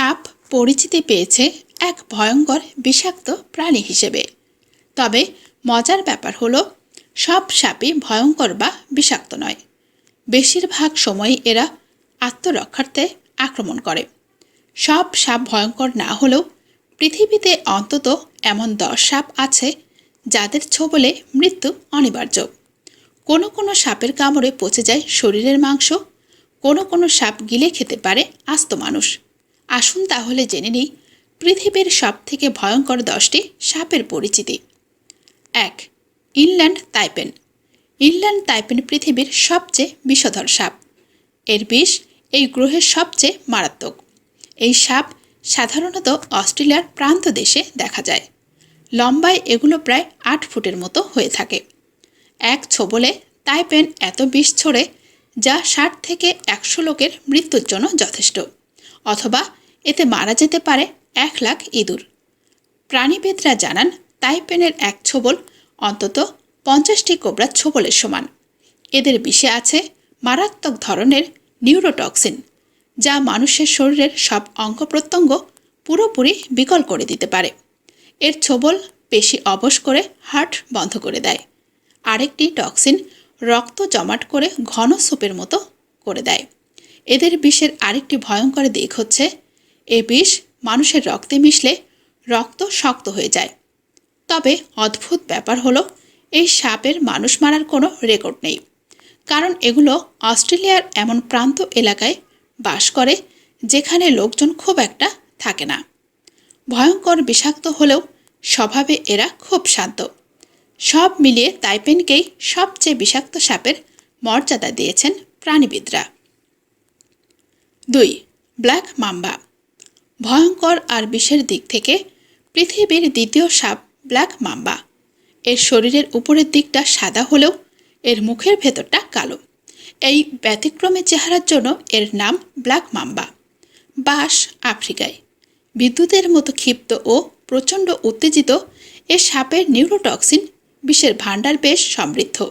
সাপ পরিচিতি পেয়েছে এক ভয়ঙ্কর বিষাক্ত প্রাণী হিসেবে। তবে মজার ব্যাপার হলো, সব সাপই ভয়ঙ্কর বা বিষাক্ত নয়। বেশিরভাগ সময়ই এরা আত্মরক্ষার্থে আক্রমণ করে। সব সাপ ভয়ঙ্কর না হলেও পৃথিবীতে অন্তত এমন দশ সাপ আছে যাদের ছোবলে মৃত্যু অনিবার্য। কোনো কোনো সাপের কামড়ে পচে যায় শরীরের মাংস, কোনো কোনো সাপ গিলে খেতে পারে আস্ত মানুষ। আসুন তাহলে জেনে নিই, পৃথিবীর সব থেকে ভয়ঙ্কর দশটি সাপের পরিচিতি। এক, ইনল্যান্ড তাইপেন। ইনল্যান্ড তাইপেন পৃথিবীর সবচেয়ে বিষধর সাপ। এর বিষ এই গ্রহের সবচেয়ে মারাত্মক। এই সাপ সাধারণত অস্ট্রেলিয়ার প্রান্ত দেশে দেখা যায়। লম্বায় এগুলো প্রায় আট ফুটের মতো হয়ে থাকে। এক, ছোবলে তাইপেন এত বিষ ছড়ে যা ষাট থেকে একশো লোকের মৃত্যুর জন্য যথেষ্ট। অথবা এতে মারা যেতে পারে এক লাখ ইঁদুর। প্রাণীবিদরা জানান, তাইপেনের এক ছোবল, অন্তত পঞ্চাশটি কোবরা ছোবলের সমান। এদের বিষে আছে মারাত্মক ধরনের নিউরোটক্সিন, যা মানুষের শরীরের সব অঙ্গ প্রত্যঙ্গ পুরোপুরি বিকল করে দিতে পারে। এর ছোবল পেশি অবশ করে হার্ট বন্ধ করে দেয়। আরেকটি টক্সিন রক্ত জমাট করে ঘন সুপের মতো করে দেয়। এদের বিষের আরেকটি ভয়ঙ্কর দিক হচ্ছে এ বিষ মানুষের রক্তে মিশলে রক্ত শক্ত হয়ে যায়। তবে অদ্ভুত ব্যাপার হলো, এই সাপের মানুষ মারার কোনো রেকর্ড নেই। কারণ এগুলো অস্ট্রেলিয়ার এমন প্রান্ত এলাকায় বাস করে, যেখানে লোকজন খুব একটা থাকে না। ভয়ঙ্কর বিষাক্ত হলেও স্বভাবে এরা খুব শান্ত। সব মিলিয়ে তাইপেনকেই সবচেয়ে বিষাক্ত সাপের মর্যাদা দিয়েছেন প্রাণীবিদরা। দুই, ব্ল্যাক মাম্বা। ভয়ঙ্কর আর বিষের দিক থেকে পৃথিবীর দ্বিতীয় সাপ, ব্ল্যাক মাম্বা। এর শরীরের উপরের দিকটা সাদা হলেও এর মুখের ভেতরটা কালো। এই ব্যতিক্রমী চেহারার জন্য এর নাম ব্ল্যাক মাম্বা। বাস আফ্রিকায়। বিদ্যুতের মতো ক্ষিপ্ত ও প্রচণ্ড উত্তেজিত এ সাপের নিউরোটক্সিন বিষের ভাণ্ডার বেশ সমৃদ্ধ।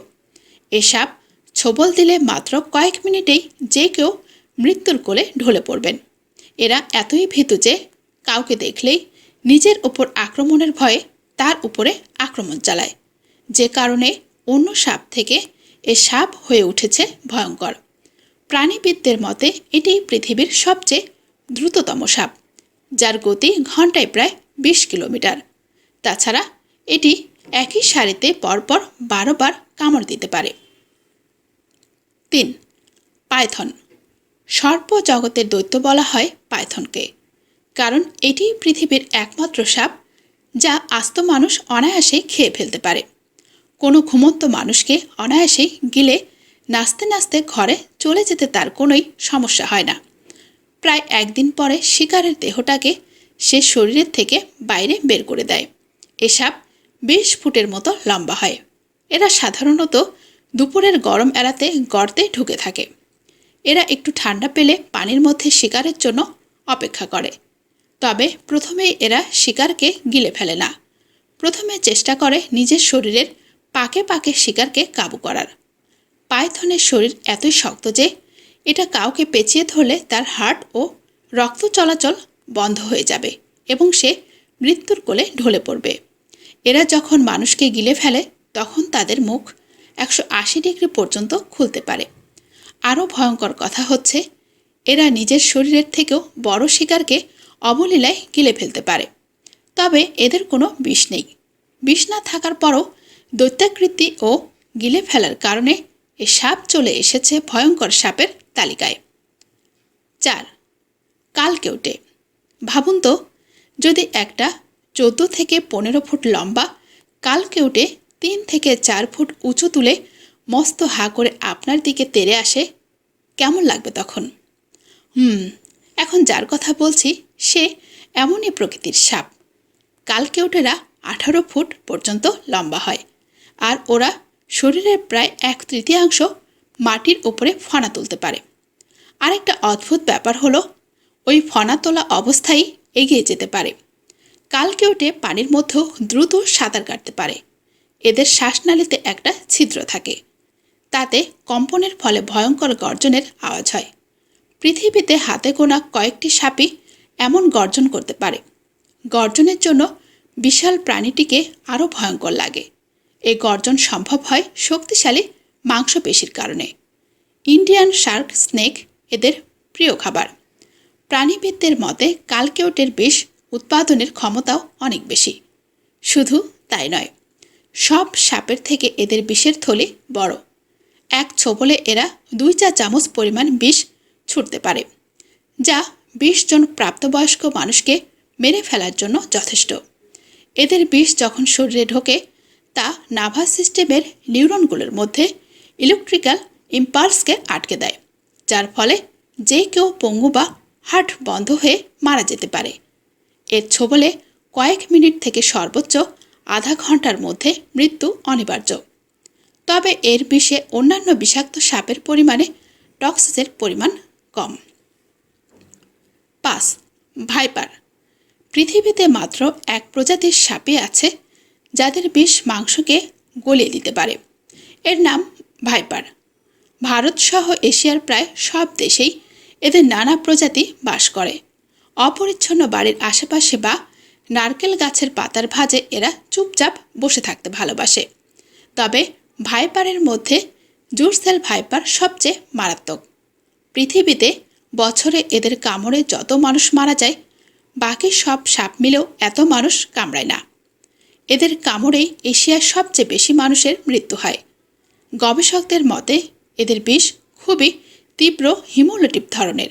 এ সাপ ছোবল দিলে মাত্র কয়েক মিনিটেই যে কেউ মৃত্যুর কোলে ঢলে পড়বেন। এরা এতই ভীতু যে কাউকে দেখলেই নিজের ওপর আক্রমণের ভয়ে তার উপরে আক্রমণ চালায়। যে কারণে অন্য সাপ থেকে এ সাপ হয়ে উঠেছে ভয়ঙ্কর। প্রাণীবিদদের মতে এটি পৃথিবীর সবচেয়ে দ্রুততম সাপ, যার গতি ঘন্টায় প্রায় বিশ কিলোমিটার। তাছাড়া এটি একই সারিতে পরপর বারো বার কামড় দিতে পারে। তিন, পাইথন। সর্প জগতের দৈত্য বলা হয় পাইথনকে। কারণ এটি পৃথিবীর একমাত্র সাপ, যা আস্ত মানুষ অনায়াসেই খেয়ে ফেলতে পারে। কোনো ঘুমন্ত মানুষকে অনায়াসেই গিলে নাচতে নাচতে ঘরে চলে যেতে তার কোনোই সমস্যা হয় না। প্রায় একদিন পরে শিকারের দেহটাকে সে শরীরের থেকে বাইরে বের করে দেয়। এসব বিশ ফুটের মতো লম্বা হয়। এরা সাধারণত দুপুরের গরম এড়াতে গর্তে ঢুকে থাকে। এরা একটু ঠান্ডা পেলে পানির মধ্যে শিকারের জন্য অপেক্ষা করে। তবে প্রথমেই এরা শিকারকে গিলে ফেলে না। প্রথমে চেষ্টা করে নিজের শরীরের পাকে পাকে শিকারকে কাবু করার। পায়থনের শরীর এতই শক্ত যে এটা কাউকে পেঁচিয়ে ধরলে তার হার্ট ও রক্ত চলাচল বন্ধ হয়ে যাবে এবং সে মৃত্যুর কোলে ঢলে পড়বে। এরা যখন মানুষকে গিলে ফেলে, তখন তাদের মুখ একশো আশি ডিগ্রি পর্যন্ত খুলতে পারে। আরও ভয়ঙ্কর কথা হচ্ছে, এরা নিজের শরীরের থেকেও বড় শিকারকে অবলীলায় গিলে ফেলতে পারে। তবে এদের কোনো বিষ নেই। বিষ না থাকার পরও দৈত্যাকৃতি ও গিলে ফেলার কারণে এ সাপ চলে এসেছে ভয়ঙ্কর সাপের তালিকায়। চার, কালকেউটে। ভাবুন তো, যদি একটা চোদ্দ থেকে পনেরো ফুট লম্বা কালকেউটে তিন থেকে চার ফুট উঁচু তুলে মস্ত হা করে আপনার দিকে তেরে আসে কেমন লাগবে তখন? হুম, এখন যার কথা বলছি সে এমনই প্রকৃতির সাপ। কালকেউটেরা আঠারো ফুট পর্যন্ত লম্বা হয় আর ওরা শরীরের প্রায় এক তৃতীয়াংশ মাটির উপরে ফনা তুলতে পারে। আরেকটা অদ্ভুত ব্যাপার হলো, ওই ফনা তোলা অবস্থায় এগিয়ে যেতে পারে। কালকেউটে পানির মধ্যেও দ্রুত সাঁতার কাটতে পারে। এদের শ্বাসনালীতে একটা ছিদ্র থাকে। তাতে কম্পনের ফলে ভয়ঙ্কর গর্জনের আওয়াজ হয়। পৃথিবীতে হাতে গোনা কয়েকটি সাপই এমন গর্জন করতে পারে। গর্জনের জন্য বিশাল প্রাণীটিকে আরও ভয়ঙ্কর লাগে। এই গর্জন সম্ভব হয় শক্তিশালী মাংসপেশির কারণে। ইন্ডিয়ান শার্ক স্নেক এদের প্রিয় খাবার। প্রাণীবিদদের মতে কালকেউটের বিষ উৎপাদনের ক্ষমতাও অনেক বেশি। শুধু তাই নয়, সব সাপের থেকে এদের বিষের থলি বড়। এক ছোবলে এরা দুই চা চামচ পরিমাণ বিষ ছুটতে পারে, যা বিশ জন প্রাপ্তবয়স্ক মানুষকে মেরে ফেলার জন্য যথেষ্ট। এদের বিষ যখন শরীরে ঢোকে, তা নার্ভাস সিস্টেমের নিউরনগুলোর মধ্যে ইলেকট্রিক্যাল ইম্পালসকে আটকে দেয়, যার ফলে যে কেউ পঙ্গু বা হার্ট বন্ধ হয়ে মারা যেতে পারে। এর ছোবলে কয়েক মিনিট থেকে সর্বোচ্চ আধা ঘণ্টার মধ্যে মৃত্যু অনিবার্য। তবে এর বিষে অন্যান্য বিষাক্ত সাপের পরিমাণে টক্সিসের পরিমাণ কম। পাঁচ, ভাইপার। পৃথিবীতে মাত্র এক প্রজাতির সাপে আছে যাদের বিষ মাংসকে গলিয়ে দিতে পারে। এর নাম ভাইপার। ভারত সহ এশিয়ার প্রায় সব দেশেই এদের নানা প্রজাতি বাস করে। অপরিচ্ছন্ন বাড়ির আশেপাশে বা নারকেল গাছের পাতার ভাজে এরা চুপচাপ বসে থাকতে ভালোবাসে। তবে ভাইপারের মধ্যে জুরসেল ভাইপার সবচেয়ে মারাত্মক। পৃথিবীতে বছরে এদের কামড়ে যত মানুষ মারা যায়, বাকি সব সাপ মিলেও এত মানুষ কামড়ায় না। এদের কামড়েই এশিয়ার সবচেয়ে বেশি মানুষের মৃত্যু হয়। গবেষকদের মতে, এদের বিষ খুবই তীব্র হিমোলেটিভ ধরনের।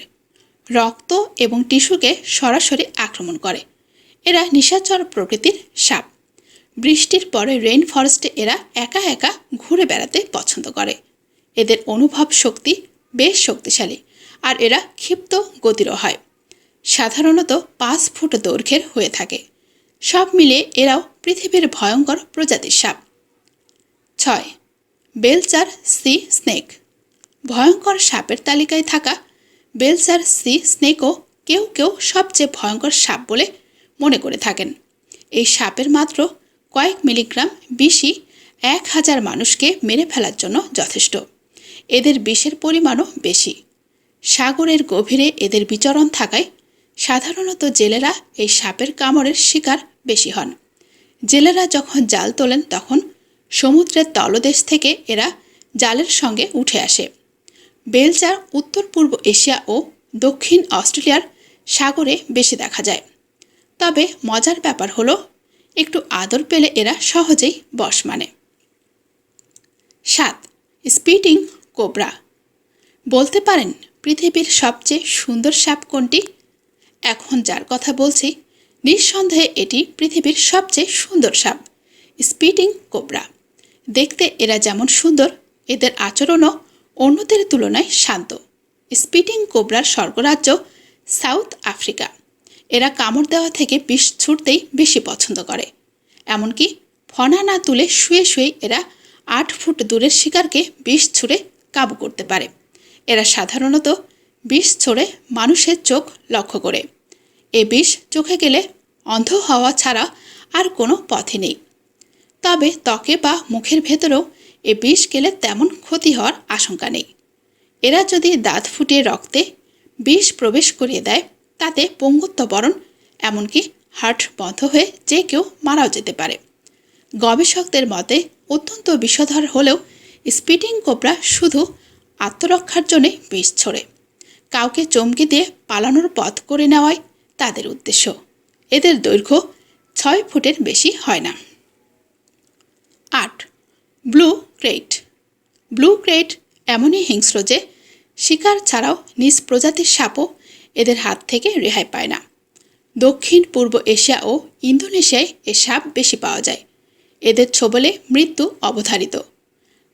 রক্ত এবং টিস্যুকে সরাসরি আক্রমণ করে। এরা নিশাচর প্রকৃতির সাপ। বৃষ্টির পরে রেইন ফরেস্টে এরা একা একা ঘুরে বেড়াতে পছন্দ করে। এদের অনুভব শক্তি বেশ শক্তিশালী আর এরা ক্ষিপ্ত গতিরও হয়। সাধারণত পাঁচ ফুট দৈর্ঘ্যের হয়ে থাকে। সব মিলিয়ে এরাও পৃথিবীর ভয়ঙ্কর প্রজাতির সাপ। ছয়, বেলচার সি স্নেক। ভয়ঙ্কর সাপের তালিকায় থাকা বেলচার সি স্নেকও কেউ কেউ সবচেয়ে ভয়ঙ্কর সাপ বলে মনে করে থাকেন। এই সাপের মাত্র কয়েক মিলিগ্রাম বিষই এক হাজার মানুষকে মেরে ফেলার জন্য যথেষ্ট। এদের বিষের পরিমাণও বেশি। সাগরের গভীরে এদের বিচরণ থাকায় সাধারণত জেলেরা এই সাপের কামড়ের শিকার বেশি হন। জেলেরা যখন জাল তোলেন তখন সমুদ্রের তলদেশ থেকে এরা জালের সঙ্গে উঠে আসে। বেলচার উত্তর পূর্ব এশিয়া ও দক্ষিণ অস্ট্রেলিয়ার সাগরে বেশি দেখা যায়। তবে মজার ব্যাপার হলো একটু আদর পেলে এরা সহজেই বশ মানে। সাত, স্পিটিং কোবরা। বলতে পারেন পৃথিবীর সবচেয়ে সুন্দর সাপ কোনটি? এখন যার কথা বলছি, নিঃসন্দেহে এটি পৃথিবীর সবচেয়ে সুন্দর সাপ, স্পিটিং কোবরা। দেখতে এরা যেমন সুন্দর, এদের আচরণও অন্যদের তুলনায় শান্ত। স্পিটিং কোবরার স্বর্গরাজ্য সাউথ আফ্রিকা। এরা কামড় দেওয়া থেকে বিষ ছুটতেই বেশি পছন্দ করে। এমনকি ফনা না তুলে শুয়ে শুয়ে এরা আট ফুট দূরের শিকারকে বিষ ছুঁড়ে কাবু করতে পারে। এরা সাধারণত বিষ ছড়ে মানুষের চোখ লক্ষ্য করে। এ বিষ চোখে গেলে অন্ধ হওয়া ছাড়া আর কোনো পথে নেই। তবে ত্বকে বা মুখের ভেতরেও এ বিষ গেলে তেমন ক্ষতি হওয়ার আশঙ্কা নেই। এরা যদি দাঁত ফুটিয়ে রক্তে বিষ প্রবেশ করিয়ে দেয় তাতে পঙ্গুত্ব বরণ, এমনকি হার্ট বন্ধ হয়ে যে কেউ মারাও যেতে পারে। গবেষকদের মতে, অত্যন্ত বিষধর হলেও স্পিটিং কোবরা শুধু আত্মরক্ষার জন্যে বিষ ছড়ে। কাউকে চমকে দিয়ে পালানোর পথ করে নেওয়াই তাদের উদ্দেশ্য। এদের দৈর্ঘ্য ছয় ফুটের বেশি হয় না। আট, ব্লু ক্রেট ব্লু ক্রেট এমনই হিংস্র যে, শিকার ছাড়াও নিজ প্রজাতির সাপও এদের হাত থেকে রেহাই পায় না। দক্ষিণ, পূর্ব এশিয়া ও ইন্দোনেশিয়ায় এ সাপ বেশি পাওয়া যায়। এদের ছোবলে মৃত্যু অবধারিত।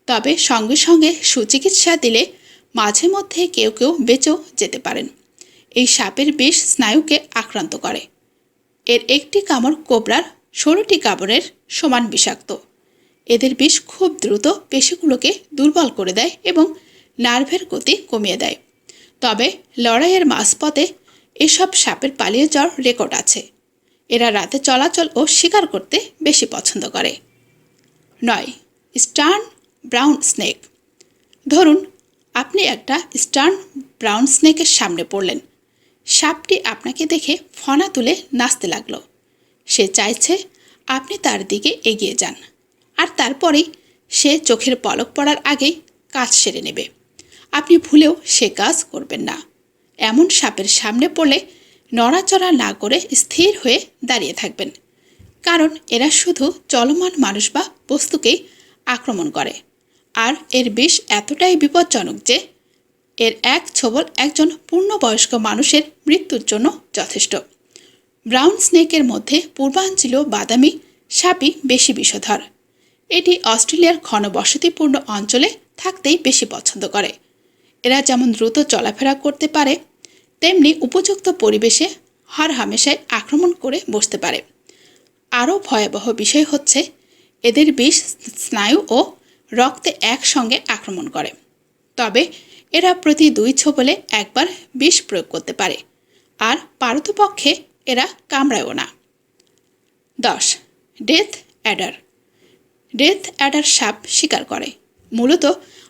তবে সঙ্গে সঙ্গে সুচিকিৎসা দিলে মাঝে মধ্যে কেউ কেউ বেঁচেও যেতে পারেন। এই সাপের বিষ স্নায়ুকে আক্রান্ত করে। এর একটি কামড় কোবরার ষোলোটি কামড়ের সমান বিষাক্ত। এদের বিষ খুব দ্রুত পেশিগুলোকে দুর্বল করে দেয় এবং নার্ভের গতি কমিয়ে দেয়। তবে লড়াইয়ের মাঝপথে এসব সাপের পালিয়ে যাওয়ার রেকর্ড আছে। এরা রাতে চলাচল ও শিকার করতে বেশি পছন্দ করে। নয়, স্টার্ন ব্রাউন স্নেক। ধরুন, আপনি একটা স্টার্ন ব্রাউন স্নেকের সামনে পড়লেন। সাপটি আপনাকে দেখে ফনা তুলে নাচতে লাগল। সে চাইছে আপনি তার দিকে এগিয়ে যান, আর তারপরেই সে চোখের পলক পড়ার আগেই কাজ সেরে নেবে। আপনি ভুলেও সে কাজ করবেন না। এমন সাপের সামনে পড়লে নড়াচড়া না করে স্থির হয়ে দাঁড়িয়ে থাকবেন। কারণ এরা শুধু চলমান মানুষ বা বস্তুকেই আক্রমণ করে। আর এর বিষ এতটাই বিপজ্জনক যে, এর এক ছবল একজন পূর্ণবয়স্ক মানুষের মৃত্যুর জন্য যথেষ্ট। ব্রাউন স্নেকের মধ্যে পূর্বাঞ্চলীয় বাদামি সাপই বেশি বিষধর। এটি অস্ট্রেলিয়ার ঘনবসতিপূর্ণ অঞ্চলে থাকতেই বেশি পছন্দ করে। এরা যেমন দ্রুত চলাফেরা করতে পারে, তেমনি উপযুক্ত পরিবেশে হর হামেশায় আক্রমণ করে বসতে পারে। আরও ভয়াবহ বিষয় হচ্ছে, এদের বিষ, স্নায়ু ও রক্তে একসঙ্গে আক্রমণ করে। তবে এরা প্রতি দুই ছোবলে একবার বিষ প্রয়োগ করতে পারে, আর পারতপক্ষে এরা কামড়ায়ও না। দশ, ডেথ অ্যাডার। ডেথ অ্যাডার সাপ শিকার করে। মূলত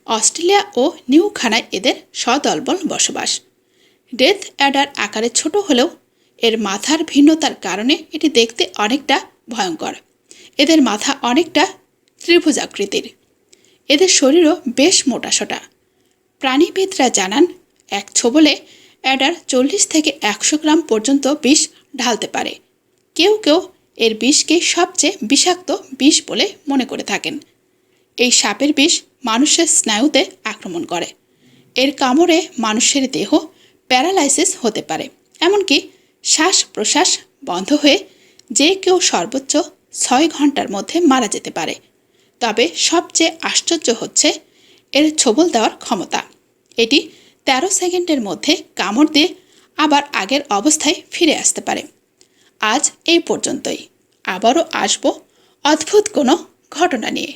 অস্ট্রেলিয়া ও নিউখানায় এদের সদলবল বসবাস। ডেথ অ্যাডার আকারে ছোট হলেও এর মাথার ভিন্নতার কারণে এটি দেখতে অনেকটা ভয়ঙ্কর। এদের মাথা অনেকটা ত্রিভুজাকৃতির। এদের শরীরও বেশ মোটাসোটা। প্রাণীবিদরা জানান, এক ছোবলে অ্যাডার চল্লিশ থেকে একশো গ্রাম পর্যন্ত বিষ ঢালতে পারে। কেউ কেউ এর বিষকে সবচেয়ে বিষাক্ত বিষ বলে মনে করে থাকেন। এই সাপের বিষ মানুষের স্নায়ুতে আক্রমণ করে। এর কামড়ে মানুষের দেহ প্যারালাইসিস হতে পারে। এমনকি শ্বাস প্রশ্বাস বন্ধ হয়ে যে কেউ সর্বোচ্চ ছয় ঘণ্টার মধ্যে মারা যেতে পারে। তবে সবচেয়ে আশ্চর্য হচ্ছে এর ছোবল দেওয়ার ক্ষমতা। এটি তেরো সেকেন্ডের মধ্যে কামড় দিয়ে আবার আগের অবস্থায় ফিরে আসতে পারে। আজ এই পর্যন্তই। আবারও আসব অদ্ভুত কোনো ঘটনা নিয়ে।